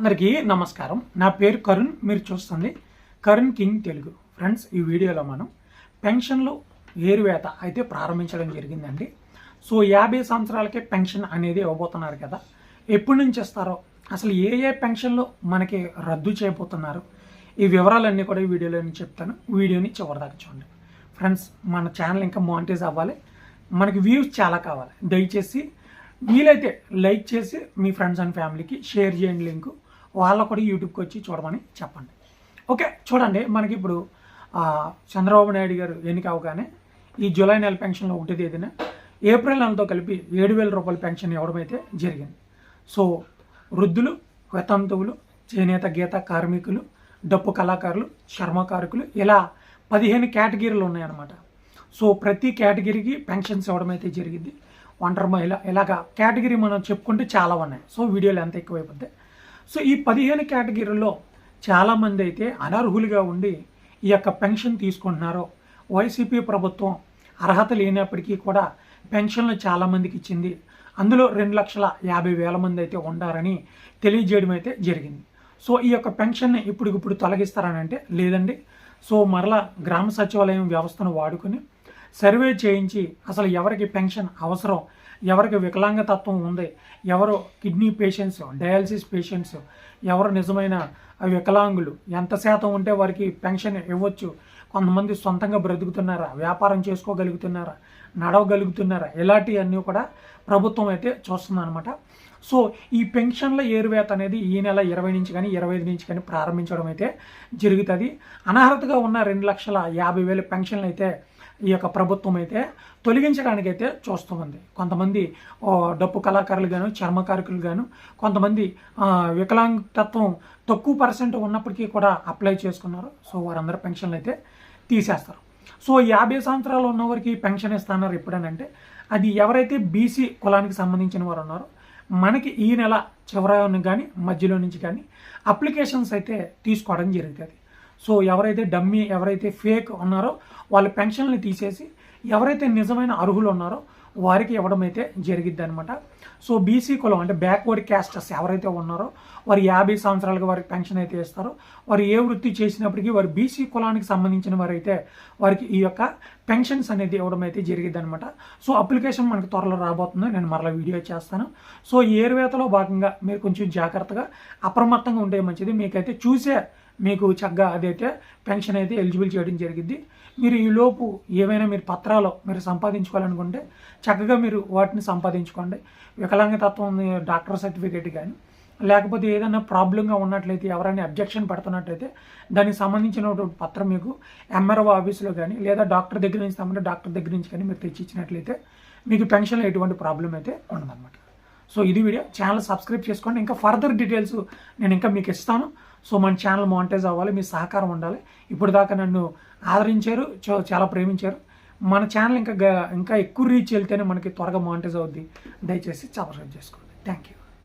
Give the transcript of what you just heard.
అందరికీ నమస్కారం. నా పేరు కరుణ్ మీరు చూస్తుంది కరుణ్ కింగ్ తెలుగు. ఫ్రెండ్స్ ఈ వీడియోలో మనం పెన్షన్లు ఏరువేత అయితే ప్రారంభించడం జరిగిందండి. సో యాభై సంవత్సరాలకే పెన్షన్ అనేది ఇవ్వబోతున్నారు కదా. ఎప్పటి నుంచి ఇస్తారో అసలు ఏ ఏ పెన్షన్లు మనకి రద్దు చేయబోతున్నారు ఈ వివరాలన్నీ కూడా ఈ వీడియోలో నేను చెప్తాను. వీడియోని చివరిదాకా చూడండి. ఫ్రెండ్స్ మన ఛానల్ ఇంకా మానిటైజ్ అవ్వాలి. మనకి వ్యూస్ చాలా కావాలి. దయచేసి వీలైతే లైక్ చేసి మీ ఫ్రెండ్స్ అండ్ ఫ్యామిలీకి షేర్ చేయండి లింకు. వాళ్ళ కూడా యూట్యూబ్కి వచ్చి చూడమని చెప్పండి. ఓకే చూడండి. మనకి ఇప్పుడు చంద్రబాబు నాయుడు గారు ఎన్నిక అవగానే ఈ జూలై నెల పెన్షన్లో ఒకటి తేదీన ఏప్రిల్ నెలతో కలిపి ఏడు వేల రూపాయల పెన్షన్ ఇవ్వడం అయితే జరిగింది. సో వృద్ధులు వితంతువులు చేనేత గీత కార్మికులు డప్పు కళాకారులు చర్మకారకులు ఇలా పదిహేను కేటగిరీలు ఉన్నాయన్నమాట. సో ప్రతి కేటగిరీకి పెన్షన్స్ ఇవ్వడం అయితే జరిగింది. ఒంటరి మహిళ ఇలాగా కేటగిరీ మనం చెప్పుకుంటే చాలా ఉన్నాయి. సో వీడియోలు ఎంత ఎక్కువైపోద్ది? సో ఈ పదిహేను కేటగిరీల్లో చాలామంది అయితే అనర్హులుగా ఉండి ఈ యొక్క పెన్షన్ తీసుకుంటున్నారో. వైసీపీ ప్రభుత్వం అర్హత లేనప్పటికీ కూడా పెన్షన్లు చాలామందికి ఇచ్చింది. అందులో రెండు లక్షల యాభై వేల మంది అయితే ఉండారని తెలియజేయడం అయితే జరిగింది. సో ఈ యొక్క పెన్షన్ని ఇప్పటికిప్పుడు తొలగిస్తారని అంటే లేదండి. సో మరలా గ్రామ సచివాలయం వ్యవస్థను వాడుకొని సర్వే చేయించి అసలు ఎవరికి పెన్షన్ అవసరం ఎవరికి వికలాంగతత్వం ఉంది ఎవరు కిడ్నీ పేషెంట్స్ డయాలసిస్ పేషెంట్స్ ఎవరు నిజమైన వికలాంగులు ఎంత శాతం ఉంటే వారికి పెన్షన్ ఇవ్వచ్చు కొంతమంది సొంతంగా బ్రతుకుతున్నారా వ్యాపారం చేసుకోగలుగుతున్నారా నడవగలుగుతున్నారా ఇలాంటివన్నీ కూడా ప్రభుత్వం అయితే చూస్తుందన్నమాట. సో ఈ పెన్షన్ల ఏరువేత అనేది ఈ నెల ఇరవై నుంచి కానీ ఇరవై ఐదు నుంచి కానీ ప్రారంభించడం అయితే జరుగుతుంది. అనర్హతగా ఉన్న రెండు లక్షల యాభై వేల పెన్షన్లు అయితే ఈ యొక్క ప్రభుత్వం అయితే తొలగించడానికైతే చూస్తుంది. కొంతమంది డప్పు కళాకారులు గాను చర్మకారకులు గాను కొంతమంది వికలాంగతత్వం తక్కువ పర్సెంట్ ఉన్నప్పటికీ కూడా అప్లై చేసుకున్నారు. సో వారందరూ పెన్షన్లు అయితే తీసేస్తారు. సో యాభై సంవత్సరాలు ఉన్నవారికి పెన్షన్ ఇస్తున్నారు ఎప్పుడనంటే అది ఎవరైతే బీసీ కులానికి సంబంధించిన వారు ఉన్నారో మనకి ఈ నెల చివరి కానీ మధ్యలో నుంచి కానీ అప్లికేషన్స్ అయితే తీసుకోవడం జరుగుతుంది. సో ఎవరైతే డమ్మీ ఎవరైతే ఫేక్ ఉన్నారో వాళ్ళ పెన్షన్లు తీసేసి ఎవరైతే నిజమైన అర్హులు ఉన్నారో వారికి ఇవ్వడం అయితే జరిగిద్ది అనమాట సో బీసీ కులం అంటే బ్యాక్వర్డ్ క్యాస్టర్స్ ఎవరైతే ఉన్నారో వారు యాభై సంవత్సరాలకు వారికి పెన్షన్ అయితే ఇస్తారో. వారు ఏ వృత్తి చేసినప్పటికీ వారు బీసీ కులానికి సంబంధించిన వారైతే వారికి ఈ యొక్క పెన్షన్స్ అనేది ఇవ్వడం అయితే జరిగిద్ది అనమాట సో అప్లికేషన్ మనకు త్వరలో రాబోతుంది. నేను మరలా వీడియో చేస్తాను. సో ఏరువేతలో భాగంగా మీరు కొంచెం జాగ్రత్తగా అప్రమత్తంగా ఉంటే మంచిది. మీకైతే చూసే మీకు చక్కగా అదైతే పెన్షన్ అయితే ఎలిజిబుల్ చేయడం జరిగింది. మీరు ఈ లోపు ఏవైనా మీరు పత్రాలు మీరు సంపాదించుకోవాలనుకుంటే చక్కగా మీరు వాటిని సంపాదించుకోండి. వికలాంగతత్వం డాక్టర్ సర్టిఫికేట్ కానీ లేకపోతే ఏదైనా ప్రాబ్లంగా ఉన్నట్లయితే ఎవరైనా అబ్జెక్షన్ పెడుతున్నట్లయితే దానికి సంబంధించిన పత్రం మీకు ఎంఆర్ఓ ఆఫీస్లో కానీ లేదా డాక్టర్ దగ్గర నుంచి తమ్మంటే డాక్టర్ దగ్గర నుంచి కానీ మీరు తెచ్చి ఇచ్చినట్లయితే మీకు పెన్షన్లో ఎటువంటి ప్రాబ్లం అయితే ఉండదన్నమాట. సో ఇది వీడియో. ఛానల్ సబ్స్క్రైబ్ చేసుకోండి. ఇంకా ఫర్దర్ డీటెయిల్స్ నేను ఇంకా మీకు ఇస్తాను. సో మన ఛానల్ మానిటైజ్ అవ్వాలి. మీ సహకారం ఉండాలి. ఇప్పుడు దాకా నన్ను ఆదరించారు. చో- చాలా ప్రేమించారు. మన ఛానల్ ఇంకా ఇంకా ఎక్కువ రీచ్ వెళ్తేనే మనకి త్వరగా మానిటైజ్ అవుద్ది. దయచేసి సబ్స్క్రైబ్ చేసుకోండి. Thank you